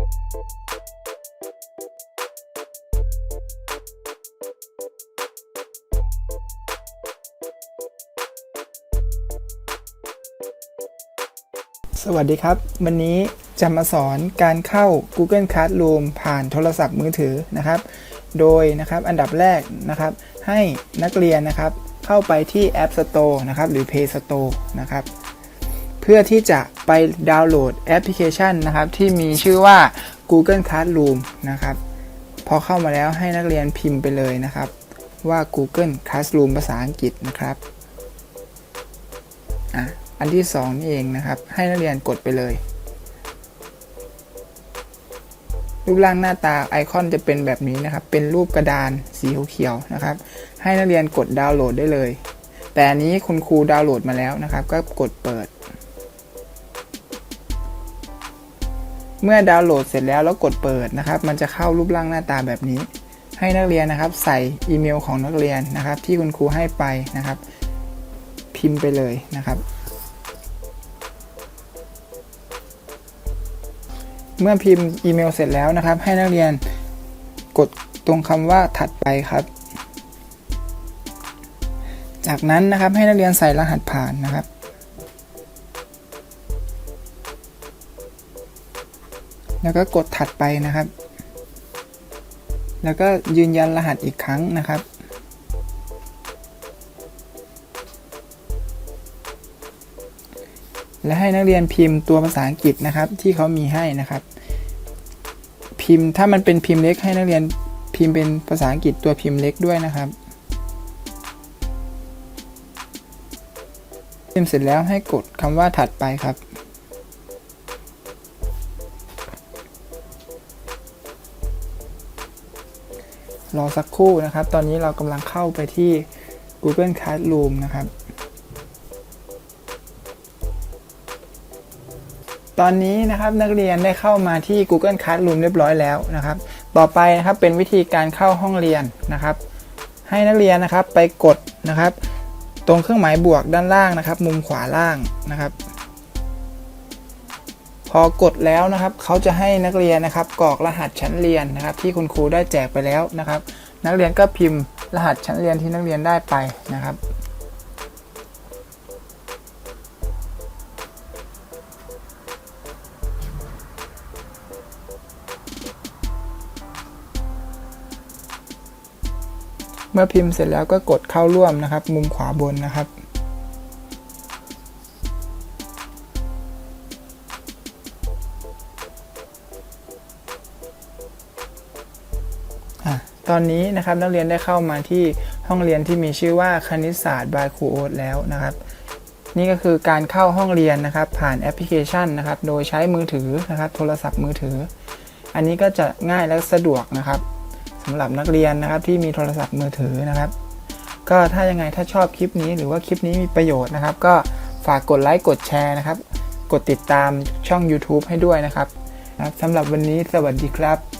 สวัสดีครับ วันนี้จะมาสอนการเข้า Google Classroom ผ่านโทรศัพท์มือถือนะครับ โดยนะครับอันดับแรกนะครับ ให้นักเรียนนะครับเข้าไปที่ App Store นะครับหรือ Play Store นะครับ พื่อที่จะไปดาวน์โหลดแอปพลิเคชันนะครับ ที่มีชื่อว่า Google Classroom นะครับ พอเข้ามาแล้วให้นักเรียนพิมพ์ไปเลยนะครับ ว่า Google Classroom ภาษาอังกฤษนะครับอะอันที่สองนี่เองนะครับ ให้นักเรียนกดไปเลย รูปร่างหน้าตาไอคอนจะเป็นแบบนี้นะครับ เป็นรูปกระดานสีเขียวๆนะครับ ให้นักเรียนกดดาวน์โหลดได้เลย แต่อันนี้คุณครูดาวน์โหลดมาแล้วนะครับ ก็กดเปิด เมื่อดาวน์โหลดเสร็จแล้วแล้วกดเปิดนะครับ มันจะเข้ารูปร่างหน้าตาแบบนี้ ให้นักเรียนนะครับ ใส่อีเมลของนักเรียนนะครับ ที่คุณครูให้ไปนะครับ พิมพ์ไปเลยนะครับ เมื่อพิมพ์อีเมลเสร็จแล้วนะครับ ให้นักเรียนกดตรงคำว่าถัดไปครับ จากนั้นนะครับให้นักเรียนใส่รหัสผ่านนะครับ แล้วก็กดถัดไปนะครับ แล้วก็ยืนยันรหัสอีกครั้งนะครับและให้นักเรียนพิมพ์ตัวภาษาอังกฤษนะครับ ที่เขามีให้นะครับ พิมพ์ถ้ามันเป็นพิมพ์เล็กให้นักเรียนพิมพ์เป็นภาษาอังกฤษตัวพิมพ์เล็กด้วยนะครับ พิมพ์เสร็จแล้วให้กดคำว่าถัดไปครับ รอสักครู่นะครับ ตอนนี้เรากำลังเข้าไปที่ Google Classroom นะครับ ตอนนี้นะครับนักเรียนได้เข้ามาที่ Google Classroom เรียบร้อยแล้วนะครับ ต่อไปนะครับเป็นวิธีการเข้าห้องเรียนนะครับ ให้นักเรียนนะครับไปกดนะครับ ตรงเครื่องหมายบวกด้านล่างนะครับ มุมขวาล่างนะครับ พอกดแล้วนะครับเขาจะให้นักเรียนนะครับกรอกรหัสชั้นเรียนนะครับ ที่คุณครูได้แจกไปแล้วนะครับ นักเรียนก็พิมพ์รหัสชั้นเรียนที่นักเรียนได้ไปนะครับเมื่อพิมพ์เสร็จแล้วก็กดเข้าร่วมนะครับ มุมขวาบนนะครับ ตอนนี้นะครับนักเรียนได้เข้ามาที่ห้องเรียนที่มีชื่อว่าคณิตศาสตร์บายครูโอ๊ตแล้วนะครับ นี่ก็คือการเข้าห้องเรียนนะครับ ผ่านแอปพลิเคชันนะครับ โดยใช้มือถือนะครับ โทรศัพท์มือถือ อันนี้ก็จะง่ายและสะดวกนะครับสำหรับนักเรียนนะครับที่มีโทรศัพท์มือถือนะครับ ก็ถ้ายังไงถ้าชอบคลิปนี้หรือว่าคลิปนี้มีประโยชน์นะครับ ก็ฝากกดไลค์กดแชร์นะครับ กดติดตามช่อง YouTube ให้ด้วยนะครับนะครับสำหรับวันนี้สวัสดีครับ